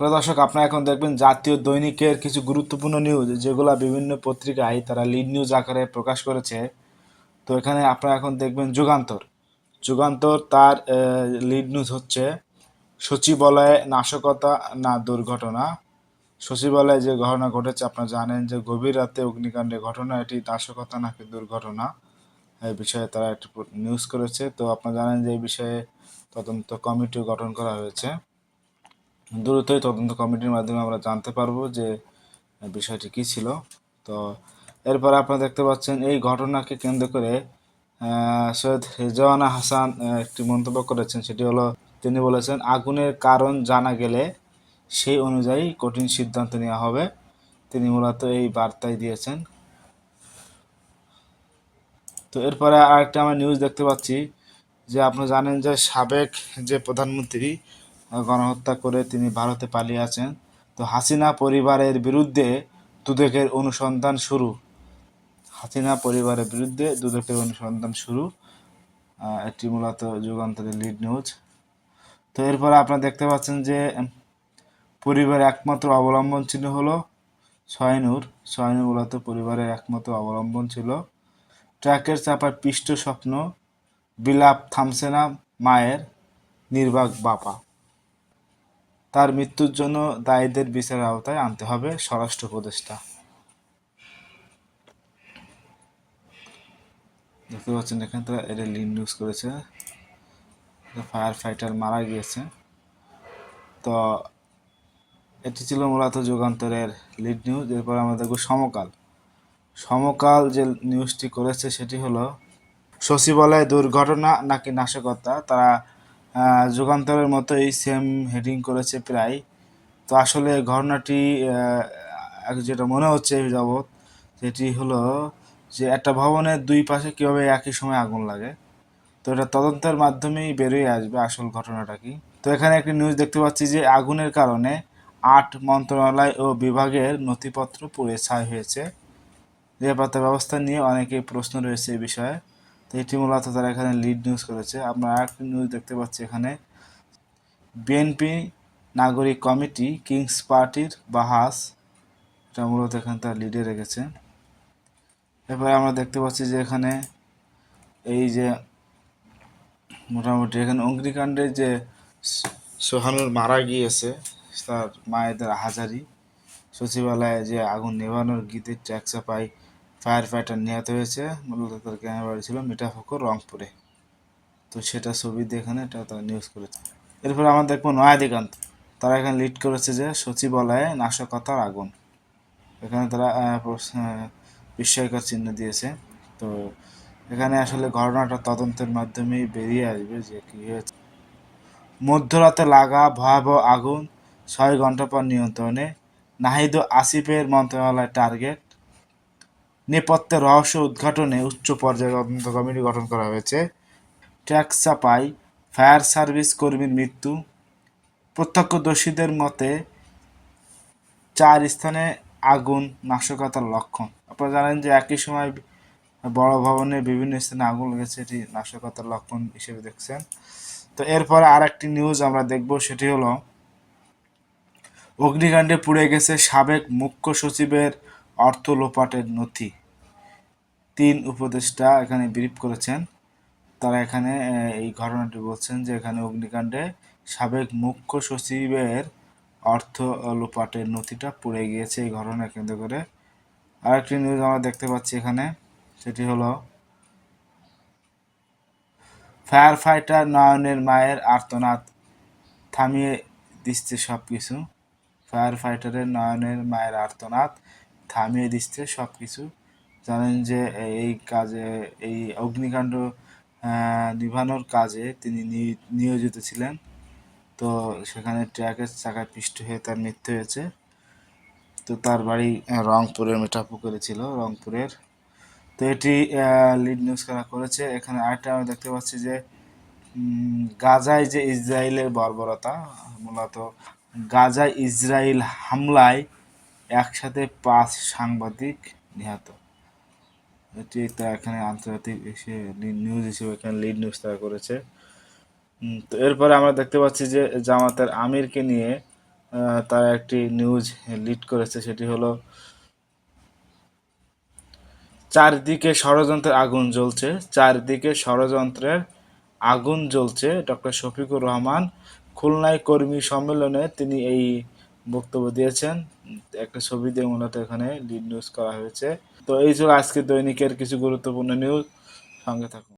Hello দর্শক, আপনারা এখন দেখবেন জাতীয় দৈনিকের কিছু গুরুত্বপূর্ণ নিউজ যেগুলো বিভিন্ন পত্রিকায় তারা লিড নিউজ আকারে প্রকাশ করেছে। তো এখানে আপনারা এখন দেখবেন যুগান্তর। যুগান্তর তার লিড নিউজ হচ্ছে, সচিবালয়ে নাশকতা না দুর্ঘটনা। সচিবালয়ে যে ঘটনা ঘটেছে, আপনারা জানেন যে গভীর রাতে অগ্নিকাণ্ডের ঘটনা, এটি নাশকতা নাকি দুর্ঘটনা এই বিষয়ে তারা একটি নিউজ করেছে। তো আপনারা জানেন যে এই বিষয়ে তদন্ত কমিটি গঠন করা হয়েছে। দ্রুতই তদন্ত কমিটির মাধ্যমে আমরা জানতে পারব যে বিষয়টি কী ছিল। তো এরপরে আপনারা দেখতে পাচ্ছেন, এই ঘটনাকে কেন্দ্র করে সৈয়দ রেজওয়ানা হাসান একটি মন্তব্য করেছেন। সেটি হলো, তিনি বলেছেন, আগুনের কারণ জানা গেলে সেই অনুযায়ী কঠিন সিদ্ধান্ত নেওয়া হবে। তিনি মূলত এই বার্তাই দিয়েছেন। তো এরপরে আরেকটা আমরা নিউজ দেখতে পাচ্ছি, যে আপনারা জানেন যে সাবেক যে প্রধানমন্ত্রী গণহত্যা করে তিনি ভারতে পালিয়ে আছেন। তো হাসিনা পরিবারের বিরুদ্ধে দুদকের অনুসন্ধান শুরু। হাসিনা পরিবারের বিরুদ্ধে দুদকের অনুসন্ধান শুরু। এটি মূলত যুগান্তরের লিড নিউজ তো এরপরে আপনারা দেখতে পাচ্ছেন যে পরিবারের একমাত্র অবলম্বন ছিল হলো ছয়নূর ছয়নূর মূলত পরিবারের একমাত্র অবলম্বন ছিল। ট্রাকের চাপার পিষ্ট স্বপ্ন, বিলাপ থামছে না, মায়ের নির্বাক বাপা। তার মৃত্যুর জন্য দায়ীদের বিচারের আওতায় আনতে হবে স্বরাষ্ট্র উপদেষ্টা। দেখতে পাচ্ছেন এখানে তারা এটা লিড নিউজ করেছে। ফায়ার ফাইটার মারা গিয়েছে। তো এটি ছিল মূলত যুগান্তরের লিড নিউজ এরপর আমরা দেখব সমকাল। সমকাল যে নিউজটি করেছে সেটি হলো, সচিবালয় দুর্ঘটনা নাকি নাশকতা? তারা যুগান্তরের মতোই সেম হেডিং করেছে প্রায়। তো আসলে ঘটনাটি যেটা মনে হচ্ছে এই যাবৎ সেটি হলো যে একটা ভবনের দুই পাশে কীভাবে একই সময় আগুন লাগে। তো এটা তদন্তের মাধ্যমেই বেরিয়ে আসবে আসল ঘটনাটা কি। তো এখানে একটি নিউজ দেখতে পাচ্ছি যে আগুনের কারণে আট মন্ত্রণালয় ও বিভাগের নথিপত্র পুড়ে ছাই হয়েছে। নিরাপত্তা ব্যবস্থা নিয়ে অনেকেই প্রশ্ন রয়েছে এই বিষয়ে। তো এটি মূলত তারা এখানে লিড নিউজ করেছে। আমরা আরেকটি নিউজ দেখতে পাচ্ছি এখানে। বিএনপি নাগরিক কমিটি কিংস পার্টির বাহাস, এটা মূলত এখানে তার লিডে রেখেছে। এরপরে আমরা দেখতে পাচ্ছি যে এখানে এই যে মোটামুটি এখানে অগ্নিকাণ্ডে যে সোহানুর মারা গিয়েছে, তার মায়েদের হাজারি। সচিবালয়ে যে আগুন নেভানোর গীতের ট্র্যাক চাপাই ফায়ার ফাইটার নিহত হয়েছে মূলত তার গ্রামের বাড়ি ছিল মিঠাফুকুর রংপুরে। তো সেটা ছবি এখানে এটা তারা নিউজ করেছে। এরপরে আমরা দেখব নয়া দিগান্ত তারা এখানে লিড করেছে যে সচিবালয়ে নাশকতার আগুন। এখানে তারা বিস্ময়কর চিহ্ন দিয়েছে। তো এখানে আসলে ঘটনাটা তদন্তের মাধ্যমেই বেরিয়ে আসবে যে কী হয়েছে। মধ্যরাতে লাগা ভয়াবহ আগুন ছয় ঘণ্টা পর নিয়ন্ত্রণে। নাহিদ আসিফের মন্ত্রণালয় টার্গেট নেপথ্যের রহস্য উদ্ঘাটনে উচ্চ পর্যায়ে তদন্ত কমিটি গঠন করা হয়েছে। ট্যাক্স চাপাই ফায়ার সার্ভিস কর্মীর মৃত্যু। প্রত্যক্ষদর্শীদের মতে, চার স্থানে আগুন নাশকতার লক্ষণ। আপনারা জানেন যে একই সময় বড় ভবনে বিভিন্ন স্থানে আগুন লেগেছে এটি নাশকতার লক্ষণ হিসেবে দেখছেন। তো এরপরে আর একটি নিউজ আমরা দেখব, সেটি হলো, অগ্নিকাণ্ডে পুড়ে গেছে সাবেক মুখ্য সচিবের অর্থ লোপাটের নথি। তিন উপদেষ্টা এখানে ব্রিফ করেছেন। তারা এখানে এই ঘটনাটি বলছেন যে এখানে অগ্নিকাণ্ডে সাবেক মুখ্য সচিবের অর্থ লোপাটের নথিটা পুড়ে গিয়েছে এই ঘটনা কেন্দ্র করে। আরেকটি নিউজ আমরা দেখতে পাচ্ছি এখানে, সেটি হলো ফায়ার ফাইটার নয়নের মায়ের আর্তনাদ থামিয়ে দিচ্ছে সব কিছু ফায়ার ফাইটারের নয়নের মায়ের আর্তনাদ থামিয়ে দিচ্ছে সব কিছু জানেন যে এই কাজে, এই অগ্নিকাণ্ড নিভানোর কাজে তিনি নিয়োজিত ছিলেন। তো সেখানে ট্রাকের চাকায় পিষ্ট হয়ে তার মৃত্যু হয়েছে। তো তার বাড়ি রংপুরের মিঠাপুকুরে ছিল, রংপুরের। তো এটি লিড নিউজ করা করেছে? এখানে আরেকটা আমরা দেখতে পাচ্ছি যে গাজায় যে ইসরায়েলের বর্বরতা, মূলত গাজায় ইসরায়েল হামলায় একসাথে পাঁচ সাংবাদিক নিহত। এটি তো এখানে আন্তর্জাতিক নিউজ হিসেবে এখানে লিড নিউজ তারা করেছে। তো এরপরে আমরা দেখতে পাচ্ছি যে জামাতের আমিরকে নিয়ে তারা একটি নিউজ লিড করেছে, সেটি হলো, চারদিকে ষড়যন্ত্রের আগুন জ্বলছে, চারদিকে ষড়যন্ত্রের আগুন জ্বলছে। ডক্টর শফিকুর রহমান খুলনায় কর্মী সম্মেলনে তিনি এই বক্তব্য দিয়েছেন। একটা ছবি দিয়ে মূলত এখানে লিড নিউজ করা হয়েছে। তো এই ছিল আজকে দৈনিকের কিছু গুরুত্বপূর্ণ নিউজ সঙ্গে থাকুন।